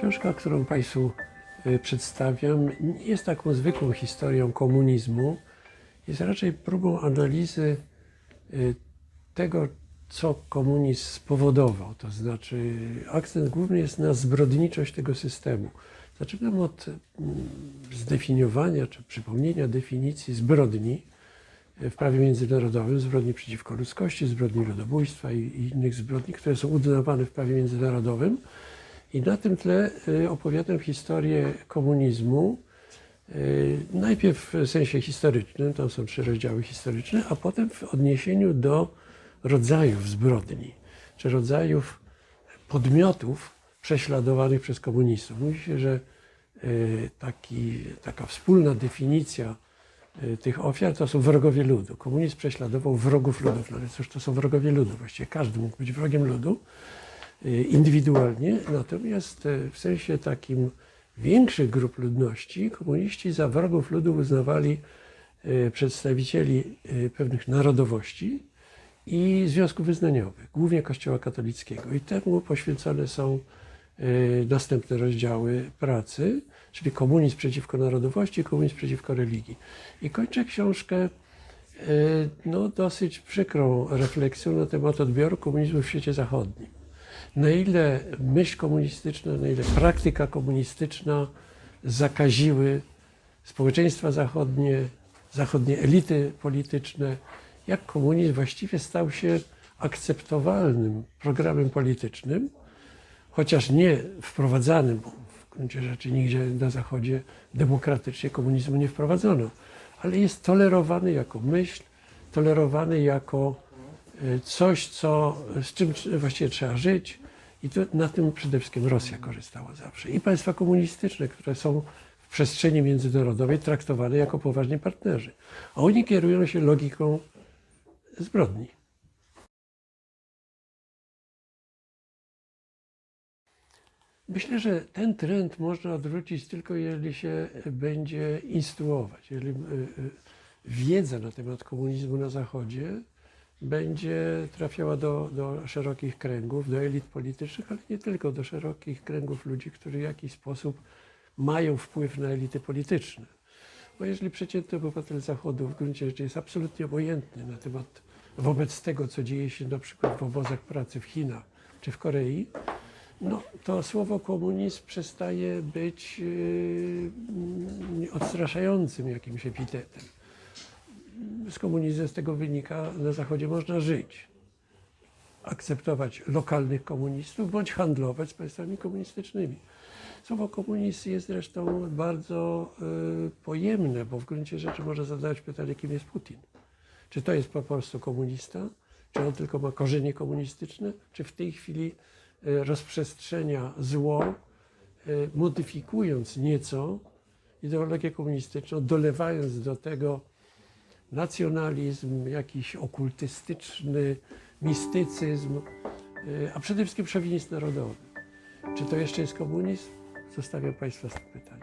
Książka, którą Państwu y, przedstawiam, nie jest taką zwykłą historią komunizmu. Jest raczej próbą analizy y, tego, co komunizm spowodował. To znaczy, akcent główny jest na zbrodniczość tego systemu. Zaczynam od mm, zdefiniowania czy przypomnienia definicji zbrodni w prawie międzynarodowym, zbrodni przeciwko ludzkości, zbrodni ludobójstwa i innych zbrodni, które są uznawane w prawie międzynarodowym. I na tym tle y, opowiadam historię komunizmu. y, Najpierw w sensie historycznym, tam są trzy rozdziały historyczne, a potem w odniesieniu do rodzajów zbrodni, czy rodzajów podmiotów prześladowanych przez komunistów. Mówi się, że y, taki, taka wspólna definicja tych ofiar to są wrogowie ludu. Komunizm prześladował wrogów ludów. No ale cóż, to są wrogowie ludu. Właściwie każdy mógł być wrogiem ludu indywidualnie, natomiast y, w sensie takim większych grup ludności komuniści za wrogów ludu uznawali y, przedstawicieli y, pewnych narodowości i związków wyznaniowych, głównie Kościoła katolickiego. I temu poświęcone są y, następne rozdziały pracy, czyli komunizm przeciwko narodowości, komunizm przeciwko religii. I kończę książkę y, no, dosyć przykrą refleksją na temat odbioru komunizmu w świecie zachodnim. Na ile myśl komunistyczna, na ile praktyka komunistyczna zakaziły społeczeństwa zachodnie, zachodnie elity polityczne, jak komunizm właściwie stał się akceptowalnym programem politycznym, chociaż nie wprowadzanym, bo w gruncie rzeczy nigdzie na Zachodzie demokratycznie komunizmu nie wprowadzono, ale jest tolerowany jako myśl, tolerowany jako coś, co, z czym właściwie trzeba żyć. I na tym przede wszystkim Rosja korzystała zawsze. I państwa komunistyczne, które są w przestrzeni międzynarodowej traktowane jako poważni partnerzy. A oni kierują się logiką zbrodni. Myślę, że ten trend można odwrócić tylko jeżeli się będzie instruować, jeżeli y, y, wiedza na temat komunizmu na Zachodzie będzie trafiała do, do szerokich kręgów, do elit politycznych, ale nie tylko, do szerokich kręgów ludzi, którzy w jakiś sposób mają wpływ na elity polityczne. Bo jeżeli przeciętny obywatel Zachodu w gruncie rzeczy jest absolutnie obojętny na temat, wobec tego, co dzieje się na przykład w obozach pracy w Chinach czy w Korei, no, to słowo komunizm przestaje być yy, odstraszającym jakimś epitetem. Z komunizmem z tego wynika, na Zachodzie można żyć. Akceptować lokalnych komunistów bądź handlować z państwami komunistycznymi. Słowo komunizm jest zresztą bardzo y, pojemne, bo w gruncie rzeczy można zadać pytanie, kim jest Putin. Czy to jest po prostu komunista? Czy on tylko ma korzenie komunistyczne? Czy w tej chwili y, rozprzestrzenia zło, y, modyfikując nieco ideologię komunistyczną, dolewając do tego nacjonalizm, jakiś okultystyczny mistycyzm, y, a przede wszystkim szowinizm narodowy. Czy to jeszcze jest komunizm? Zostawiam Państwa z tym pytaniem.